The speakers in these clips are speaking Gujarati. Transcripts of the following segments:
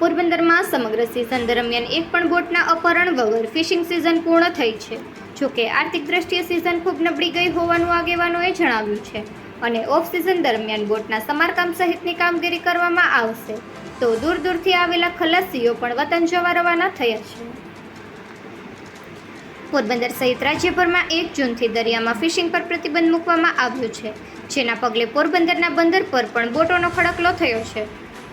પોરબંદરમાં સમગ્ર સિઝન દરમિયાન એક પણ બોટના અપહરણ વગર ફિશિંગ સિઝન પૂર્ણ થઈ છે. જોકે આર્થિક દ્રષ્ટિએ સિઝન ખૂબ નબળી ગઈ હોવાનું આગેવાનોએ જણાવ્યું છે અને ઓફ સિઝન દરમિયાન બોટના સમારકામ સહિતની કામગીરી કરવામાં આવશે. તો દૂર દૂરથી આવેલા ખલાસીઓ પણ વતન જવા રવાના થયા છે. પોરબંદર સહિત રાજ્યભરમાં એક જૂનથી દરિયામાં ફિશિંગ પર પ્રતિબંધ મૂકવામાં આવ્યો છે. જેના પગલે પોરબંદરના બંદર પર પણ બોટોનો ખડકલો થયો છે.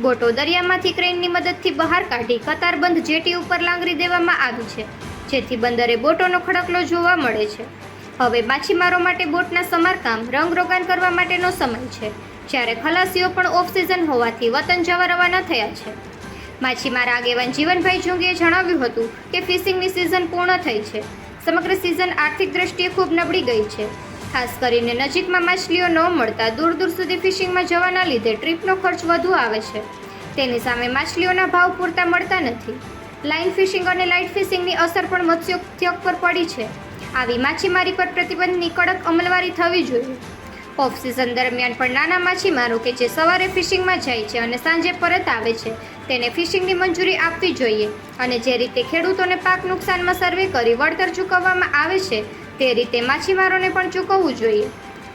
બોટો દરિયામાંથી ક્રેનની મદદથી બહાર કાઢી કતારબંધ જેટી ઉપર લાંગરી દેવામાં આવી છે, જેથી બંદરે બોટોનો ખડકલો જોવા મળે છે. હવે માછીમારો માટે બોટના સમારકામ રંગરોગાન કરવા માટેનો સમય છે, જ્યારે ખલાસીઓ પણ ઓફ સિઝન હોવાથી વતન જવા રવાના થયા છે. માછીમાર આગેવાન જીવનભાઈ જોંગીએ જણાવ્યું હતું કે ફિશિંગની સિઝન પૂર્ણ થઈ છે. સમગ્ર સિઝન આર્થિક દ્રષ્ટિએ ખૂબ નબળી ગઈ છે. ખાસ કરીને નજીકમાં માછલીઓ ન મળતા દૂર દૂર સુધી ફિશિંગમાં જવાના લીધે ટ્રીપનો ખર્ચ વધુ આવે છે. તેની સામે માછલીઓના ભાવ પૂરતા મળતા નથી. લાઇન ફિશિંગ અને લાઇટ ફિશિંગની અસર પણ મત્સ્યોદ્યોગ પર પડી છે. આવી માછીમારી પર પ્રતિબંધની કડક અમલવારી થવી જોઈએ. ઓફ સિઝન દરમિયાન પણ નાના માછીમારો કે જે સવારે ફિશિંગમાં જાય છે અને સાંજે પરત આવે છે, તેને ફિશિંગની મંજૂરી આપવી જોઈએ. અને જે રીતે ખેડૂતોને પાક નુકસાનમાં સર્વે કરી વળતર ચૂકવવામાં આવે છે તે રીતે માછીમારોને પણ ચૂકવવું જોઈએ.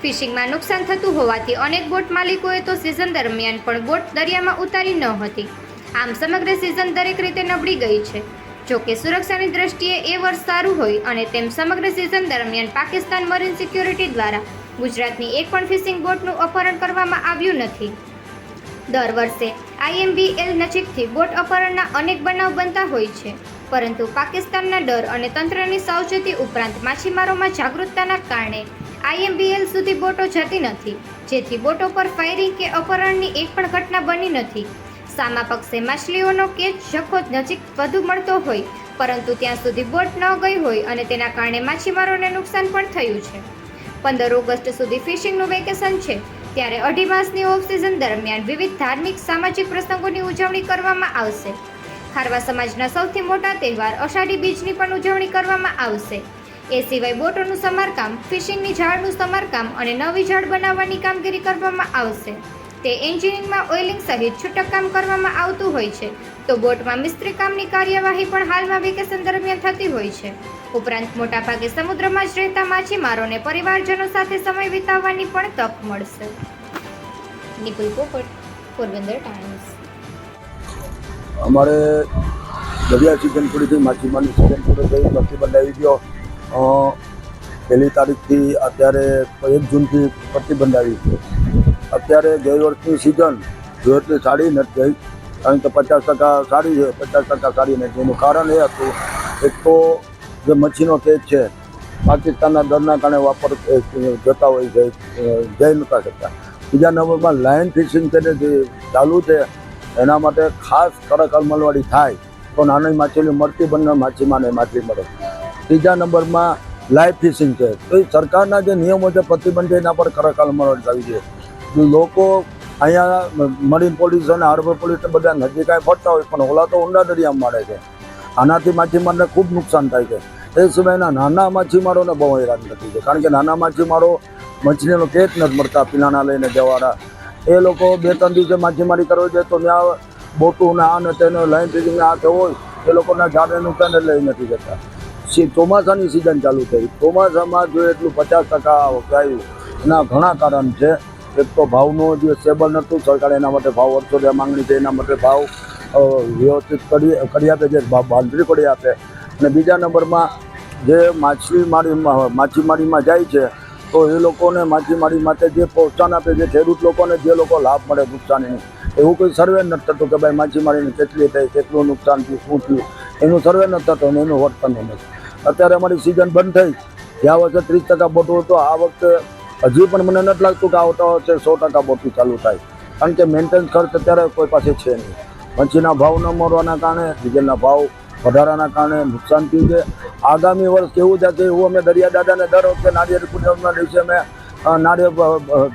ફિશિંગમાં નુકસાન થતું હોવાથી અનેક બોટ માલિકોએ તો સિઝન દરમિયાન પણ બોટ દરિયામાં ઉતારી ન હતી. આમ સમગ્ર સિઝન દરેક રીતે નબળી ગઈ છે. જોકે સુરક્ષાની દ્રષ્ટિએ એ વર્ષ સારું હોય અને તેમ સમગ્ર સિઝન દરમિયાન પાકિસ્તાન મરીન સિક્યોરિટી દ્વારા ગુજરાતની એક પણ ફિશિંગ બોટનું અપહરણ કરવામાં આવ્યું નથી. દર વર્ષે આઈએમબીએલ નજીકથી બોટ અપહરણના અનેક બનાવ બનતા હોય છે. પરંતુ પાકિસ્તાનના ડર અને તંત્રની સાવચેતી ઉપરાંત માછીમારોમાં જાગૃતતાના કારણે આઈએમબીએલ સુધી બોટો જતી નથી, જેથી બોટો પર ફાયરિંગ કે અપહરણની એક પણ ઘટના બની નથી. સામા પક્ષે માછલીઓનો કેચ જખો નજીક વધુ મળતો હોય, પરંતુ ત્યાં સુધી બોટ ન ગઈ હોય અને તેના કારણે માછીમારોને નુકસાન પણ થયું છે. પંદર ઓગસ્ટ સુધી ફિશિંગનું વેકેશન છે, ત્યારે અઢી માસની ઓફ સિઝન દરમિયાન વિવિધ ધાર્મિક સામાજિક પ્રસંગોની ઉજવણી કરવામાં આવશે. ખારવા સમાજના સૌથી મોટા તહેવાર અષાઢી બીજની પણ ઉજવણી કરવામાં આવશે. એ સિવાય બોટોનું સમારકામ, ફિશિંગની ઝાડનું સમારકામ અને નવી ઝાડ બનાવવાની કામગીરી કરવામાં આવશે. તે એન્જિનિયરિંગમાં ઓઇલિંગ સહિત છૂટક કામ કરવામાં આવતું હોય છે. તો બોટમાં મિસ્ત્રી કામની કાર્યવાહી પણ હાલમાં વેકેશન દરમિયાન થતી હોય છે. ઉપરાંત મોટાભાગે સમુદ્રમાં જ રહેતા માછીમારોને પરિવારજનો સાથે સમય વિતાવવાની પણ તક મળશે. નિપુલ પોપટ, પોરબંદર ટાઈમ્સ. અમારે દરિયા સિઝન પૂરી થઈ માછીમારની સિઝન પૂરી થઈ પ્રતિબંધ આવી ગયો. પહેલી તારીખથી અત્યારે એક જૂનથી પ્રતિબંધ આવી છે અત્યારે ગઈ વર્ષની સિઝન જો એટલી સારી નથી થઈ કારણ કે પચાસ ટકા સારી છે, પચાસ ટકા સારી નથી એનું કારણ એ હતું. એક તો જે મચ્છીનો કેચ છે, પાકિસ્તાનના દરના કારણે વાપર જતા હોય છે જઈ નતા શકતા. બીજા નંબરમાં લાઇન ફિશિંગ છે જે ચાલુ છે એના માટે ખાસ કડક અમલવારી થાય તો નાની માછલી મળતી બંને માછીમારને માછલી મળે. ત્રીજા નંબરમાં લાઈવ ફિશિંગ છે. તો એ સરકારના જે નિયમો છે, પ્રતિબંધ છે એના પર કડક અમલવારી થવી જોઈએ. લોકો અહીંયા મરીન પોલીસ અને હાર્બર પોલીસ બધા નજીક આવીને ફરતા હોય, પણ ઓલા તો ઊંડા દરિયામાં મારે છે. આનાથી માછીમારને ખૂબ નુકસાન થાય છે. એ સિવાયના નાના માછીમારોને બહુ હેરાન નથી છે. કારણ કે નાના માછીમારો મછલીનો કેટ નથી મળતા, પીલાના લઈને જવાના. એ લોકો બે, ત્રણ દિવસે માછીમારી કરવી છે તો ત્યાં બોટું ને આ ને તેને લાઈન ફિટિંગ આ તે હોય, એ લોકોના ઝાડને નુકસાન એટલે નથી જતા. ચોમાસાની સિઝન ચાલુ થઈ. ચોમાસામાં જો એટલું પચાસ ટકા આવ્યું એના ઘણા કારણ છે. એક તો ભાવનું જે સ્ટેબલ નહોતું, સરકારે એના માટે ભાવ વર્ષોથી માંગણી છે, એના માટે ભાવ વ્યવસ્થિત કરી કરી આપે છે બાંધરી કરી આપે. અને બીજા નંબરમાં જે માછલીમારી માછીમારીમાં જાય છે તો એ લોકોને માછીમારી માટે જે પ્રોત્સાહન આપે છે, ખેડૂત લોકોને જે લોકો લાભ મળે નુકસાનીનું. એવું કોઈ સર્વે નથી થતું કે ભાઈ માછીમારીને કેટલી થઈ, કેટલું નુકસાન થયું, શું થયું. એનું સર્વે નથી થતું અને એનું વર્તન નથી અત્યારે અમારી સિઝન બંધ થઈ. ગયા વર્ષે ત્રીસ ટકા બોટું હતું આ વખતે હજી પણ મને નથી લાગતું કે આવતા વર્ષે સો ટકા બોટું ચાલુ થાય. કારણ કે મેન્ટેન ખર્ચ અત્યારે કોઈ પાસે છે નહીં. પંચીના ભાવ ન મળવાના કારણે, ડીઝલના ભાવ વધારાના કારણે નુકસાન થયું છે. આગામી વર્ષ કેવું થશે એવું અમે દરિયા દાદાને દર વખતે નાળિયેર પૂનમના દિવસે અમે નાળિયેર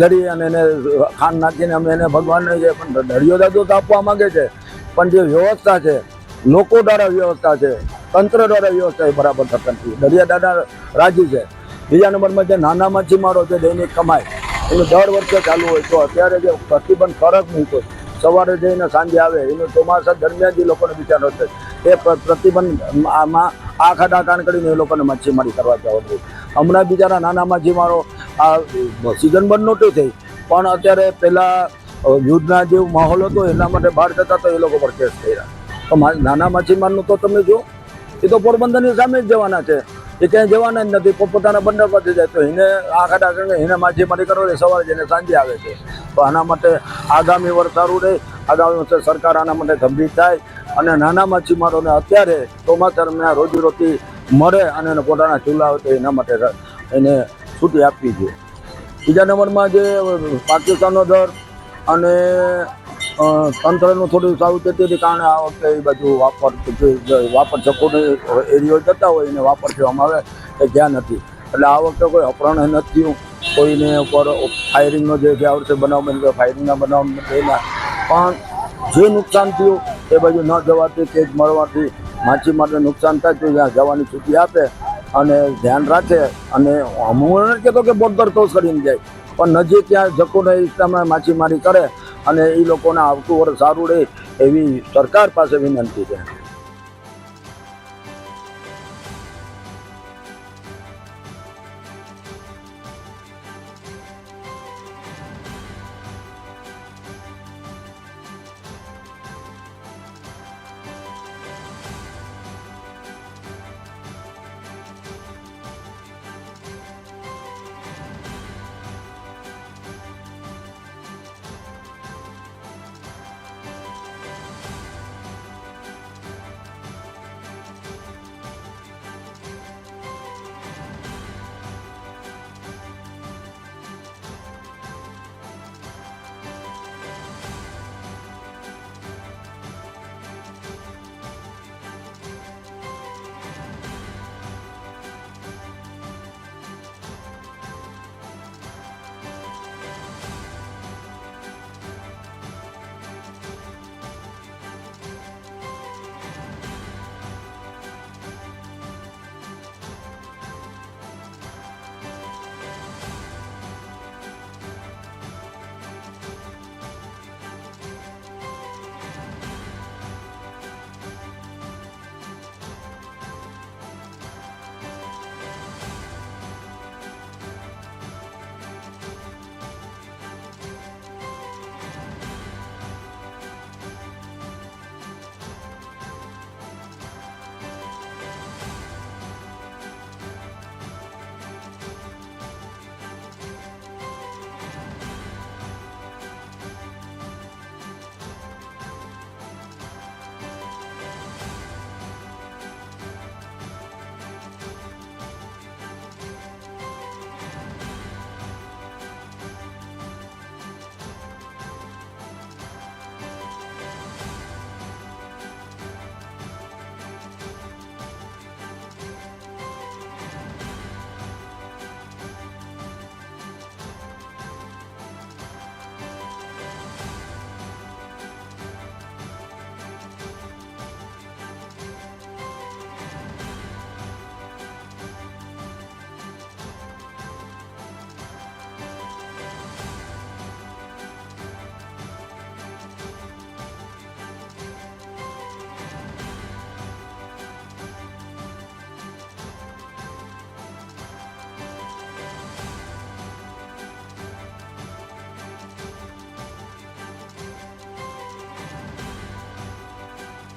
ધરી અને એને ખાંડ નાખીને અમે એને ભગવાનને છે પણ દરિયો દાદો તો આપવા માંગે છે, પણ જે વ્યવસ્થા છે, લોકો દ્વારા વ્યવસ્થા છે, તંત્ર દ્વારા વ્યવસ્થા એ બરાબર થતા નથી. દરિયા દાદા રાજી છે. બીજા નંબરમાં જે નાના માછીમારો છે, દૈનિક કમાય એનું દર વર્ષે ચાલુ હોય તો અત્યારે જે પ્રતિબંધ ફરક મૂક્યો સવારે જઈને સાંજે આવે, એનો ચોમાસા દરમિયાન જે લોકોને વિચાર છે એ પ્ર- પ્રતિબંધ આમાં આખા કાન કરીને એ લોકોને મચ્છીમારી કરવા જવા જોઈએ હમણાં બિચારા નાના માછીમારો આ સિઝન બંધ નહોતી થઈ, પણ અત્યારે પહેલાં યુદ્ધના જેવો માહોલ હતો એના માટે બહાર જતા તો એ લોકો પર કેસ કર્યા તો નાના માછીમારનું તો તમે જો એ તો પોરબંદરની સામે જ જવાના છે. એ ક્યાંય જવાના જ નથી. પોતપોતાના બંદર પાસે જાય તો એને આ ખાડા કરીને એને માછીમારી કરો એટલે સવારે જઈને સાંજે આવે છે. તો આના માટે આગામી વર્ષ સારું રહે. આગામી વર્ષે સરકાર આના માટે ગંભીર થાય અને નાના માછીમારોને અત્યારે ચોમાસા દરમિયાન રોજીરોટી મળે અને એને પોતાના ચૂલા હોય તો એના માટે એને છૂટી આપવી જોઈએ. બીજા નંબરમાં જે પાકિસ્તાનનો દર અને તંત્રનું થોડું થોડી હતી કારણે આ વખતે એ બાજુ વાપર વાપર ચકોની એરિયો જતા હોય એને વાપર કહેવામાં આવે એ ધ્યાન નથી. એટલે આ વખતે કોઈ અપહરણ નથી થયું. કોઈને ઉપર ફાયરિંગનો જે ગયા વર્ષે બનાવ બન્યો ફાયરિંગના બનાવ થયેલા પણ જે નુકસાન થયું એ બાજુ ન જવાથી કેજ મળવાથી માછીમારને નુકસાન થાય તો ત્યાં જવાની છૂટી આપે અને ધ્યાન રાખે અને હું કહેતો કે બોર્ડર ક્રોસ કરીને જાય. પણ નજીક ત્યાં જકોના વિસ્તારમાં માછીમારી કરે અને એ લોકોને આવતું વર્ષ સારું રહે એવી સરકાર પાસે વિનંતી છે.